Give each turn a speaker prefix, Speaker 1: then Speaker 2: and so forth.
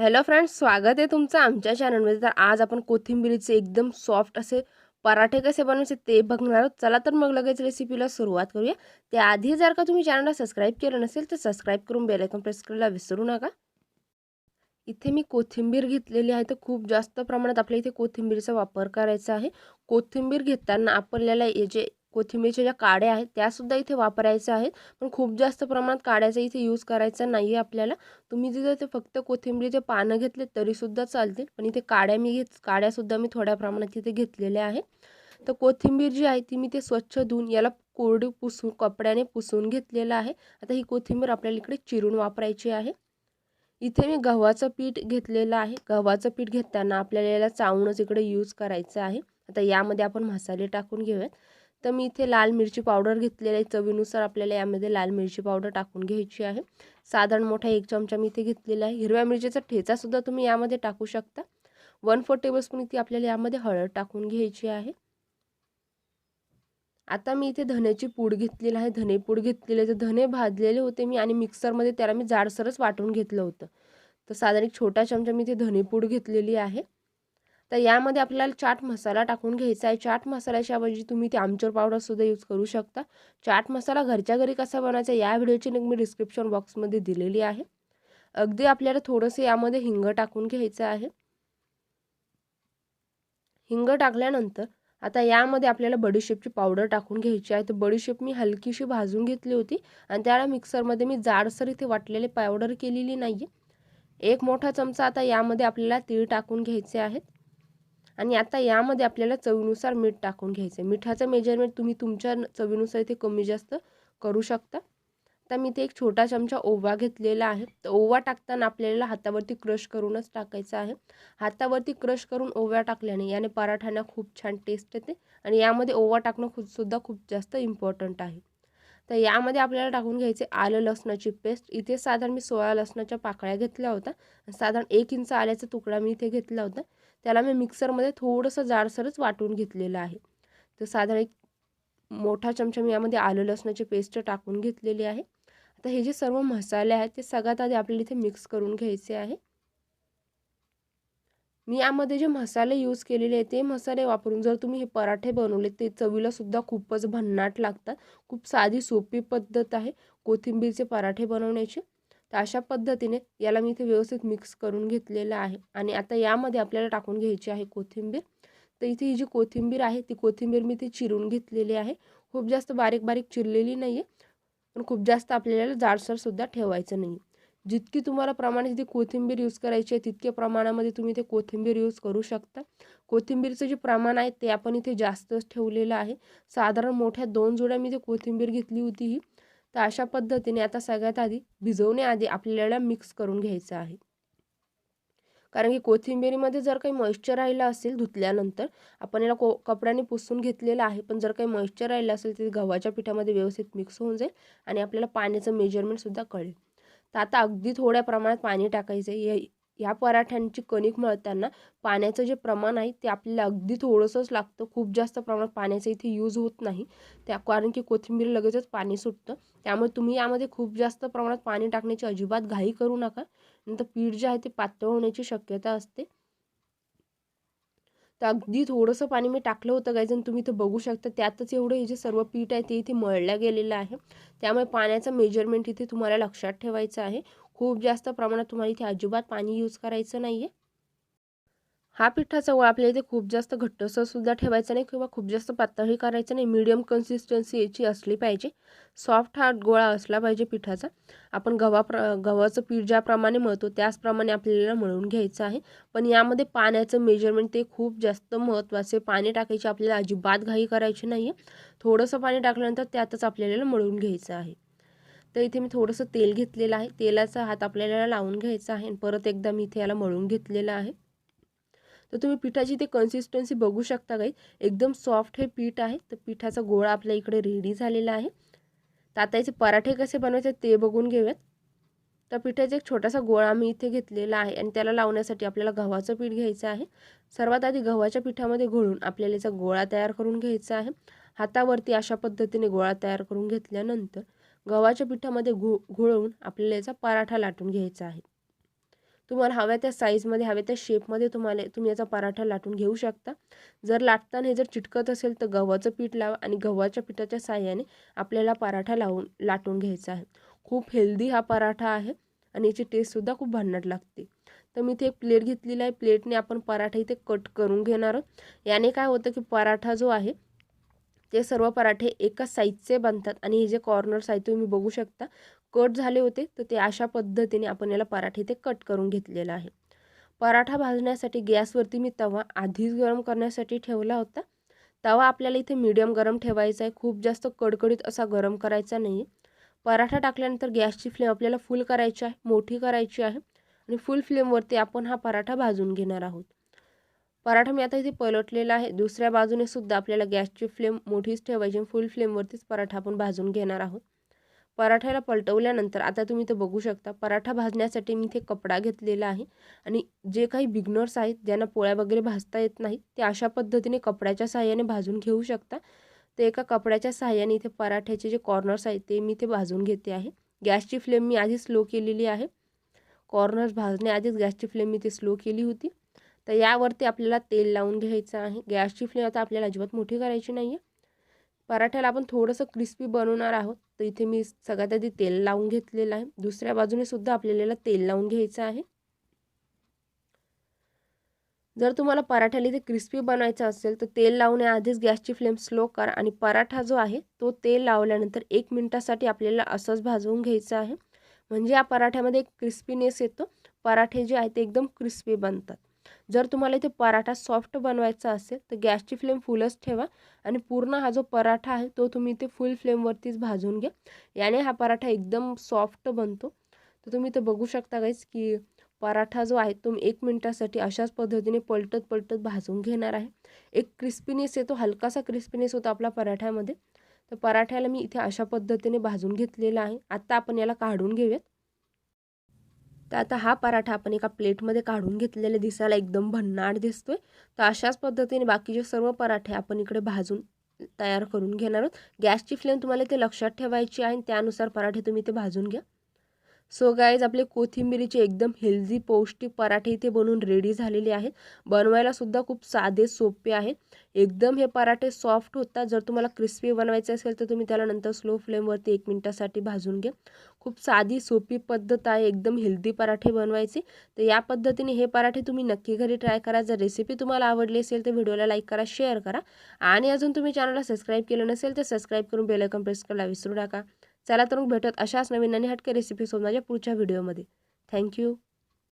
Speaker 1: Hello friends स्वागत आहे तुमचं आमच्या चॅनलमध्ये तर आज आपण कोथिंबिरीचे एकदम सॉफ्ट असे पराठे कसे बनवायचे ते बघणार आहोत. चला तर मग लगेच रेसिपीला सुरुवात करूया. त्याआधी जर का तुम्ही चॅनलला सबस्क्राईब केलं नसेल तर सबस्क्राईब करून बेलायकॉन प्रेस करायला विसरू नका. इथे मी कोथिंबीर घेतलेली आहे. तर खूप जास्त प्रमाणात आपल्या इथे कोथिंबीरचा वापर करायचा आहे. कोथिंबीर घेताना आपल्याला हे जे कोथिंबीरच्या ज्या काड्या आहेत त्यासुद्धा इथे वापरायच्या आहेत. पण खूप जास्त प्रमाणात काड्याचा इथे यूज करायचा नाही आहे आपल्याला. तुम्ही जर ते फक्त कोथिंबीरचे पानं घेतले तरीसुद्धा चालतील. पण इथे काड्या मी घेत काड्यासुद्धा मी थोड्या प्रमाणात इथे घेतलेल्या आहे तर कोथिंबीर जी आहे ती मी ते स्वच्छ धुवून याला कोरडी पुसून कपड्याने पुसून घेतलेलं आहे. आता ही कोथिंबीर आपल्याला इकडे चिरून वापरायची आहे. इथे मी गव्हाचं पीठ घेतलेलं आहे. गव्हाचं पीठ घेताना आपल्याला याला चावूनच इकडे यूज करायचं आहे. आता यामध्ये आपण मसाले टाकून घेऊयात. तर मी इथे लाल मिरची पावडर घेतलेली आहे. चवीनुसार आपल्याला यामध्ये लाल मिरची पावडर टाकून घ्यायची आहे. साधारण मोठा एक चमचा मी इथे घेतलेला आहे. हिरव्या मिरचीचा ठेचासुद्धा तुम्ही यामध्ये टाकू शकता. वन फोर टेबलस्पून इथे आपल्याला यामध्ये हळद टाकून घ्यायची आहे. आता मी इथे धण्याची पूड घेतलेली आहे. धने पूड घेतलेले तर धने भाजलेले होते मी आणि मिक्सरमध्ये त्याला मी जाडसरच वाटून घेतलं होतं. तर साधारण एक छोटा चमचा मी इथे धनेपूड घेतलेली आहे. तर यामध्ये आपल्याला चाट मसाला टाकून घ्यायचा आहे. चाट मसाल्याच्या ऐवजी तुम्ही ते आमचूर पावडरसुद्धा यूज करू शकता. चाट मसाला घरच्या घरी कसा बनायचा या व्हिडिओची लिंक मी डिस्क्रिप्शन बॉक्समध्ये दिलेली आहे. अगदी आपल्याला थोडंसं यामध्ये हिंग टाकून घ्यायचं आहे. हिंग टाकल्यानंतर आता यामध्ये आपल्याला बडीशेपची पावडर टाकून घ्यायची आहे. तर बडीशेप मी हलकीशी भाजून घेतली होती आणि त्याला मिक्सरमध्ये मी जाडसर इथे वाटलेले पावडर केलेली नाही आहे एक मोठा चमचा आता यामध्ये आपल्याला तीळ टाकून घ्यायचे आहेत. आणि आता यामध्ये आपल्याला चवीनुसार मीठ टाकून घ्यायचं आहे मिठाचं मेजरमेंट तुम्ही तुमच्या चवीनुसार इथे कमी जास्त करू शकता. तर मी ते एक छोटा चमचा ओवा घेतलेला आहे. तर ओवा टाकताना आपल्याला हातावरती क्रश करूनच टाकायचं आहे. हातावरती क्रश करून ओव्या टाकल्याने याने पराठ्यांना खूप छान टेस्ट येते. आणि यामध्ये ओवा टाकणं खूप सुद्धा खूप जास्त इम्पॉर्टंट आहे. तर यामध्ये आपल्याला टाकून घ्यायचे आलं लसणाची पेस्ट. इथे साधारण मी सोळा लसणाच्या पाकळ्या घेतल्या होत्या. साधारण एक इंच आल्याचा तुकडा मी इथे घेतला होता. त्याला मी मिक्सरमध्ये थोडंसं जाडसरच वाटून घेतलेलं आहे. तर साधारण एक मोठा चमचा मी यामध्ये आलं लसणाची पेस्ट टाकून घेतलेली आहे. आता हे जे सर्व मसाले आहेत ते सगळ्यात आधी आपल्याला इथे मिक्स करून घ्यायचे आहे. मी यामध्ये जे मसाले यूज केलेले आहे ते मसाले वापरून जर तुम्ही हे पराठे बनवले ते चवीलासुद्धा खूपच भन्नाट लागतात. खूप साधी सोपी पद्धत आहे कोथिंबीरचे पराठे बनवण्याची. तर अशा पद्धतीने याला मी इथे व्यवस्थित मिक्स करून घेतलेलं आहे. आणि आता यामध्ये आपल्याला टाकून घ्यायची आहे कोथिंबीर. तर इथे ही जी कोथिंबीर आहे ती कोथिंबीर मी इथे चिरून घेतलेली आहे. खूप जास्त बारीक बारीक चिरलेली नाही आहे पण खूप जास्त आपल्याला जाडसरसुद्धा ठेवायचं नाही जितकी तुम्हाला प्रमाणे तिथे कोथिंबीर यूज करायची आहे तितक्या प्रमाणामध्ये तुम्ही ते कोथिंबीर यूज करू शकता. कोथिंबीरचं जे प्रमाण आहे ते आपण इथे जास्तच ठेवलेलं आहे. साधारण मोठ्या दोन जोड्या मी ते कोथिंबीर घेतली होती ही. तर अशा पद्धतीने आता सगळ्यात आधी भिजवण्याआधी आपल्याला मिक्स करून घ्यायचं आहे. कारण की कोथिंबीरीमध्ये जर काही मॉइश्चर राहिलं असेल धुतल्यानंतर आपण याला को कपड्याने पुसून घेतलेलं आहे. पण जर काही मॉइश्चर राहिलं असेल तर गव्हाच्या पिठामध्ये व्यवस्थित मिक्स होऊन जाईल आणि आपल्याला पाण्याचं मेजरमेंटसुद्धा कळेल. तर आता अगदी थोड्या प्रमाणात पाणी टाकायचं आहे. ह्या पराठ्यांची कणिक मळताना पाण्याचं जे प्रमाण आहे ते आपल्याला अगदी थोडंसंच लागतं. खूप जास्त प्रमाणात पाण्याचं इथे यूज होत नाही. त्या कारण की कोथिंबीर लगेचच पाणी सुटतं. त्यामुळे तुम्ही यामध्ये खूप जास्त प्रमाणात पाणी टाकण्याची अजिबात घाई करू नका. नंतर पीठ जे आहे ते पातळ होण्याची शक्यता असते. तर अगदी थोडंसं पाणी मी टाकलं होतं काही आणि तुम्ही इथं बघू शकता त्यातच एवढं हे जे सर्व पीठ आहे ते इथे मळल्या गेलेलं आहे. त्यामुळे पाण्याचं मेजरमेंट इथे तुम्हाला लक्षात ठेवायचं आहे. खूप जास्त प्रमाणात तुम्हाला इथे अजिबात पाणी यूज करायचं नाही आहे हा पिठाचा गोळा आपल्या इथे खूप जास्त घट्टसर सुद्धा ठेवायचा नाही किंवा खूप जास्त पातळही करायचं नाही. मीडियम कन्सिस्टन्सी याची असली पाहिजे. सॉफ्ट हा गोळा असला पाहिजे पिठाचा. आपण गव्हा प्र गव्हाचं पीठ ज्याप्रमाणे मळतो त्याचप्रमाणे आपल्याला मळून घ्यायचं आहे. पण यामध्ये पाण्याचं मेजरमेंट ते खूप जास्त महत्त्वाचे पाणी टाकायचे आपल्याला अजिबात घाई करायची नाही आहे थोडंसं पाणी टाकल्यानंतर त्यातच आपल्याला मळून घ्यायचं आहे. तर इथे मी थोडंसं तेल घेतलेलं आहे. तेलाचा हात आपल्याला लावून घ्यायचा आहे. आणि परत एकदा मी इथे याला मळून घेतलेला आहे. तर तुम्ही पिठाची ते कन्सिस्टन्सी बघू शकता काही. एकदम सॉफ्ट हे पीठ आहे. तर पिठाचा गोळा आपल्या इकडे रेडी झालेला आहे. तर आता याचे पराठे कसे बनवायचे ते बघून घेऊयात. तर पिठाचा एक छोटासा गोळा मी इथे घेतलेला आहे आणि त्याला लावण्यासाठी आपल्याला गव्हाचं पीठ घ्यायचं आहे. सर्वात आधी गव्हाच्या पिठामध्ये घोळून आपल्याला याचा गोळा तयार करून घ्यायचा आहे. हातावरती अशा पद्धतीने गोळा तयार करून घेतल्यानंतर गव्हाच्या पिठामध्ये घो घोळवून आपल्याला याचा पराठा लाटून घ्यायचा आहे. तुम्हाला हव्या त्या साईजमध्ये हव्या त्या शेपमध्ये तुम्हाला तुम्ही याचा पराठा लाटून घेऊ शकता. जर लाटताना हे जर चिटकत असेल तर गव्हाचं पीठ लावा आणि गव्हाच्या पिठाच्या साह्याने आपल्याला पराठा लावून लाटून घ्यायचा आहे. खूप हेल्दी हा पराठा आहे आणि याची टेस्टसुद्धा खूप भन्नाट लागते. तर मी इथे एक प्लेट घेतलेली आहे. प्लेटने आपण पराठा इथे कट करून घेणार आहोत. याने काय होतं की पराठा जो आहे ते सर्व पराठे एका साईजचे बनतात आणि हे जे कॉर्नर्स आहेत तुम्ही बघू शकता. कट झाले होते तर ते अशा पद्धतीने आपण याला पराठे ते कट करून घेतलेला आहे. पराठा भाजण्यासाठी गॅसवरती मी तवा आधीच गरम करण्यासाठी ठेवला होता. तवा आपल्याला इथे मीडियम गरम ठेवायचा आहे. खूप जास्त कडकडीत असा गरम करायचा नाही पराठा टाकल्यानंतर गॅसची फ्लेम आपल्याला फुल करायची आहे मोठी करायची आहे आणि फुल फ्लेमवरती आपण हा पराठा भाजून घेणार आहोत. पराठा मी आता इथे पलटलेला आहे. दुसऱ्या बाजूने सुद्धा आपल्याला गॅसची फ्लेम मोठीच ठेवायची फुल फ्लेमवरतीच पराठा आपण भाजून घेणार आहोत. पराठ्याला पलटवल्यानंतर आता तुम्ही ते बघू शकता पराठा भाजण्यासाठी मी इथे कपडा घेतलेला आहे. आणि जे काही बिग्नर्स आहेत ज्यांना पोळ्या वगैरे भाजता येत नाहीत ते अशा पद्धतीने कपड्याच्या साहाय्याने भाजून घेऊ शकता. ते एका कपड्याच्या साहाय्याने इथे पराठ्याचे जे कॉर्नर्स आहेत ते मी इथे भाजून घेते आहे. गॅसची फ्लेम मी आधी स्लो केलेली आहे. कॉर्नर्स भाजण्याआधीच गॅसची फ्लेम मी ते स्लो केली होती. तर यावरती आपल्याला तेल लावून घ्यायचं आहे. गॅसची फ्लेम आता आपल्याला अजिबात मोठी करायची नाही आहे पराठ्याला आपण थोडंसं क्रिस्पी बनवणार आहोत. तर इथे मी सगळ्यात आधी तेल लावून घेतलेलं आहे. दुसऱ्या बाजूने सुद्धा आपल्याला तेल लावून घ्यायचं आहे. जर तुम्हाला पराठ्याला इथे क्रिस्पी बनवायचं असेल तर तेल लावण्याआधीच गॅसची फ्लेम स्लो करा आणि पराठा जो आहे तो तेल लावल्यानंतर एक मिनटासाठी आपल्याला असंच भाजवून घ्यायचं आहे. म्हणजे या पराठ्यामध्ये एक क्रिस्पीनेस येतो. पराठे जे आहेत ते एकदम क्रिस्पी बनतात. जर तुम्हाला इथे पराठा सॉफ्ट बनवायचा असेल तर गॅसची फ्लेम फुलच ठेवा आणि पूर्ण हा जो पराठा आहे तो तुम्ही इथे फुल फ्लेमवरतीच भाजून घ्या. याने हा पराठा एकदम सॉफ्ट बनतो. तर तुम्ही इथे बघू शकता गाईस की पराठा जो आहे तुम्ही एक मिनटासाठी अशाच पद्धतीने पलटत पलटत भाजून घेणार आहे. एक क्रिस्पीनेस येतो हलकासा क्रिस्पीनेस होतो आपल्या पराठ्यामध्ये. तर पराठ्याला मी इथे अशा पद्धतीने भाजून घेतलेला आहे. आत्ता आपण याला काढून घेऊयात. तर आता हा पराठा आपण एका प्लेटमध्ये काढून घेतलेला दिसायला एकदम भन्नाट दिसतोय. तर अशाच पद्धतीने बाकीचे सर्व पराठे आपण इकडे भाजून तयार करून घेणार आहोत. गॅसची फ्लेम तुम्हाला ते लक्षात ठेवायची आहे आणि त्यानुसार पराठे तुम्ही ते भाजून घ्या. सो गाईज आपले कोथिंबिरीचे एकदम हेल्दी पौष्टिक पराठे इथे बनवून रेडी झालेले आहेत. बनवायला सुद्धा खूप साधे सोपे आहेत एकदम हे पराठे सॉफ्ट होतात. जर तुम्हाला क्रिस्पी बनवायचे असेल तर तुम्ही त्याला नंतर स्लो फ्लेमवरती एक मिनटासाठी भाजून घ्या. खूप साधी सोपी पद्धत आहे एकदम हेल्दी पराठे बनवायचे. तर या पद्धतीने हे पराठे तुम्ही नक्की घरी ट्राय करा. जर रेसिपी तुम्हाला आवडली असेल तर व्हिडिओला लाईक करा शेअर करा. आणि अजून तुम्ही चॅनलला सबस्क्राईब केलं नसेल तर सबस्क्राईब करून बेलायकन प्रेस करायला विसरू नका. चला तर मग भेटत अशाच नवीन आणि हटके रेसिपीसोबत माझ्या पुढच्या व्हिडिओमध्ये थँक्यू